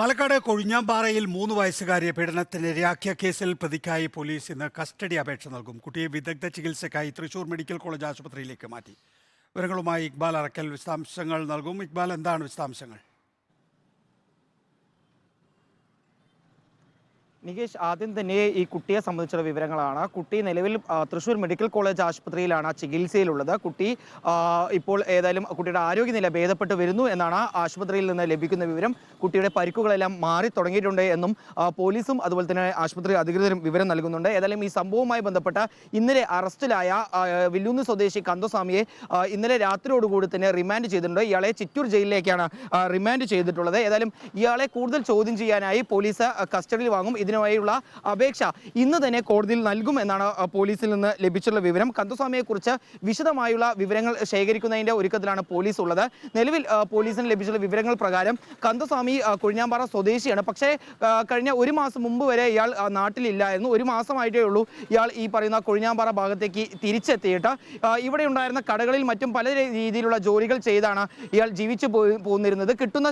പാലക്കാട് കൊഴിഞ്ഞാമ്പാറയിൽ മൂന്ന് വയസ്സുകാരിയെ പീഡനത്തിനിരയാക്കിയ കേസിൽ പ്രതിക്കായി പോലീസ് ഇന്ന് കസ്റ്റഡി അപേക്ഷ നൽകും. കുട്ടിയെ വിദഗ്ധ ചികിത്സയ്ക്കായി തൃശൂർ മെഡിക്കൽ കോളേജ് ആശുപത്രിയിലേക്ക് മാറ്റി. വിവരങ്ങളുമായി ഇക്ബാൽ അറക്കൽ വിശദാംശങ്ങൾ നൽകും. ഇക്ബാൽ എന്താണ് വിശദാംശങ്ങൾ? നികേഷ് ആദ്യം തന്നെ ഈ കുട്ടിയെ സംബന്ധിച്ചുള്ള വിവരങ്ങളാണ്. കുട്ടി നിലവിൽ തൃശൂർ മെഡിക്കൽ കോളേജ് ആശുപത്രിയിലാണ് ചികിത്സയിലുള്ളത്. കുട്ടി ഇപ്പോൾ ഏതായാലും കുട്ടിയുടെ ആരോഗ്യനില ഭേദപ്പെട്ട് വരുന്നു എന്നാണ് ആശുപത്രിയിൽ നിന്ന് ലഭിക്കുന്ന വിവരം. കുട്ടിയുടെ പരിക്കുകളെല്ലാം മാറി തുടങ്ങിയിട്ടുണ്ട് എന്നും പോലീസും അതുപോലെ തന്നെ ആശുപത്രി അധികൃതരും വിവരം നൽകുന്നുണ്ട്. ഏതായാലും ഈ സംഭവവുമായി ബന്ധപ്പെട്ട ഇന്നലെ അറസ്റ്റിലായ വില്ലൂന്ന് സ്വദേശി കന്തസ്വാമിയെ ഇന്നലെ രാത്രിയോടുകൂടി തന്നെ റിമാൻഡ് ചെയ്തിട്ടുണ്ട്. ഇയാളെ ചിറ്റൂർ ജയിലിലേക്കാണ് റിമാൻഡ് ചെയ്തിട്ടുള്ളത്. ഏതായാലും ഇയാളെ കൂടുതൽ ചോദ്യം ചെയ്യാനായി പോലീസ് കസ്റ്റഡിയിൽ വാങ്ങും. ഇതിനുമായുള്ള അപേക്ഷ ഇന്ന് തന്നെ കോടതിയിൽ നൽകുമെന്നാണ് പോലീസിൽ നിന്ന് ലഭിച്ചിട്ടുള്ള വിവരം. കന്തുസ്വാമിയെക്കുറിച്ച് വിശദമായുള്ള വിവരങ്ങൾ ശേഖരിക്കുന്നതിന്റെ ഒരുക്കത്തിലാണ് പോലീസ് ഉള്ളത് നിലവിൽ പോലീസിന് ലഭിച്ചിട്ടുള്ള വിവരങ്ങൾ പ്രകാരം കന്തുസ്വാമി കുഴിഞ്ഞാമ്പാറ സ്വദേശിയാണ്. പക്ഷേ കഴിഞ്ഞ ഒരു മാസം മുമ്പ് വരെ ഇയാൾ നാട്ടിലില്ലായിരുന്നു. ഒരു മാസമായിട്ടേ ഉള്ളൂ ഇയാൾ ഈ പറയുന്ന കുഴിഞ്ഞാമ്പാറ ഭാഗത്തേക്ക് തിരിച്ചെത്തിയിട്ട്. ഇവിടെ ഉണ്ടായിരുന്ന കടകളിൽ മറ്റും പല രീതിയിലുള്ള ജോലികൾ ചെയ്താണ് ഇയാൾ ജീവിച്ചു പോന്നിരുന്നത്. കിട്ടുന്ന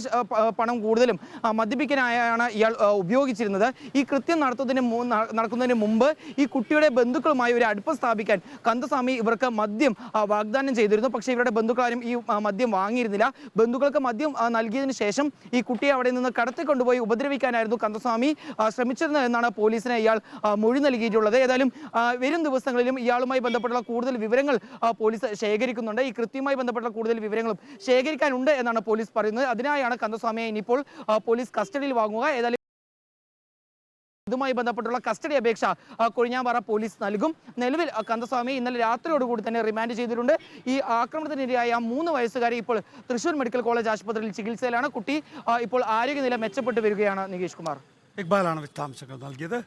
പണം കൂടുതലും മദ്യപിക്കാനായാണ് ഇയാൾ ഉപയോഗിച്ചിരുന്നത്. ഈ കൃത്യം നടത്തുന്നതിന് നടക്കുന്നതിന് മുമ്പ് ഈ കുട്ടിയുടെ ബന്ധുക്കളുമായി ഒരു അടുപ്പം സ്ഥാപിക്കാൻ കന്ദസ്വാമി ഇവർക്ക് മദ്യം വാഗ്ദാനം ചെയ്തിരുന്നു. പക്ഷേ ഇവരുടെ ബന്ധുക്കളാരും ഈ മദ്യം വാങ്ങിയിരുന്നില്ല. ബന്ധുക്കൾക്ക് മദ്യം നൽകിയതിനു ശേഷം ഈ കുട്ടിയെ അവിടെ നിന്ന് കടത്തിക്കൊണ്ടുപോയി ഉപദ്രവിക്കാനായിരുന്നു കന്ദസ്വാമി ആ, ശ്രമിച്ചിരുന്നത് എന്നാണ് പോലീസിനെ ഇയാൾ മൊഴി നൽകിയിട്ടുള്ളത്. ഏതായാലും വരും ദിവസങ്ങളിലും ഇയാളുമായി ബന്ധപ്പെട്ടുള്ള കൂടുതൽ വിവരങ്ങൾ പോലീസ് ശേഖരിക്കുന്നുണ്ട്. ഈ കൃത്യമായി ബന്ധപ്പെട്ടുള്ള കൂടുതൽ വിവരങ്ങളും ശേഖരിക്കാനുണ്ട് എന്നാണ് പോലീസ് പറയുന്നത്. അതിനായാണ് കന്ദസ്വാമിയെ ഇനിയിപ്പോൾ പോലീസ് കസ്റ്റഡിയിൽ വാങ്ങുക. ഏതായാലും ഇതുമായി ബന്ധപ്പെട്ടുള്ള കസ്റ്റഡി അപേക്ഷ കൊഴിഞ്ഞാമ്പാറ പോലീസ് നൽകും. നിലവിൽ കന്ദസ്വാമി ഇന്നലെ രാത്രിയോടുകൂടി തന്നെ റിമാൻഡ് ചെയ്തിട്ടുണ്ട്. ഈ ആക്രമണത്തിനിരയായ മൂന്ന് വയസ്സുകാരി ഇപ്പോൾ തൃശൂർ മെഡിക്കൽ കോളേജ് ആശുപത്രിയിൽ ചികിത്സയിലാണ്. കുട്ടി ഇപ്പോൾ ആരോഗ്യനില മെച്ചപ്പെട്ടു വരികയാണ് നികേഷ് കുമാർ. ഇക്ബാലാണ് വിശദാംശങ്ങൾ നൽകിയത്.